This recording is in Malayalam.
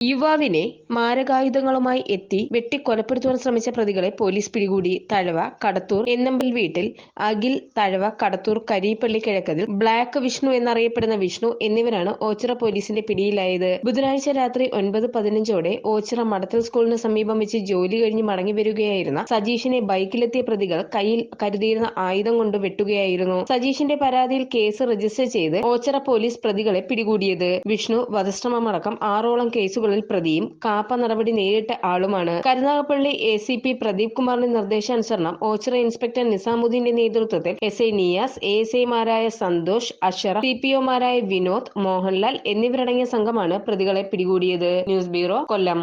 യുവാവിനെ മാരകായുധങ്ങളുമായി എത്തി വെട്ടിക്കൊലപ്പെടുത്തുവാൻ ശ്രമിച്ച പ്രതികളെ പോലീസ് പിടികൂടി. തഴവ കടത്തൂർ എന്നമ്പിൽ വീട്ടിൽ അഖിൽ തഴവ കടത്തൂർ കരീപ്പള്ളി കിഴക്കതിൽ ബ്ലാക്ക് വിഷ്ണു എന്നറിയപ്പെടുന്ന വിഷ്ണു എന്നിവരാണ് ഓച്ചിറ പോലീസിന്റെ പിടിയിലായത്. ബുധനാഴ്ച രാത്രി ഒൻപത് പതിനഞ്ചോടെ ഓച്ചിറ മടത്തൽ സ്കൂളിന് സമീപം വെച്ച് ജോലി കഴിഞ്ഞ് മടങ്ങി വരികയായിരുന്ന സജീഷിനെ ബൈക്കിലെത്തിയ പ്രതികൾ കയ്യിൽ കരുതിയിരുന്ന ആയുധം കൊണ്ട് വെട്ടുകയായിരുന്നു. സജീഷിന്റെ പരാതിയിൽ കേസ് രജിസ്റ്റർ ചെയ്ത് ഓച്ചിറ പോലീസ് പ്രതികളെ പിടികൂടിയത്. വിഷ്ണു വധശ്രമമടക്കം ആറോളം കേസുകളിൽ പ്രതിയും കാപ്പ നടപടി നേരിട്ട ആളുമാണ്. Karunagappally A C P Pradeep കുമാറിന്റെ നിർദ്ദേശാനുസരണം ഓച്ചിറ ഇൻസ്പെക്ടർ നിസാമുദ്ദീന്റെ നേതൃത്വത്തിൽ S I Niyas A S ഐമാരായ സന്തോഷ് അഷറ സി പി ഒമാരായ വിനോദ് മോഹൻലാൽ എന്നിവരടങ്ങിയ സംഘമാണ് പ്രതികളെ പിടികൂടിയത്. News bureau Kollam.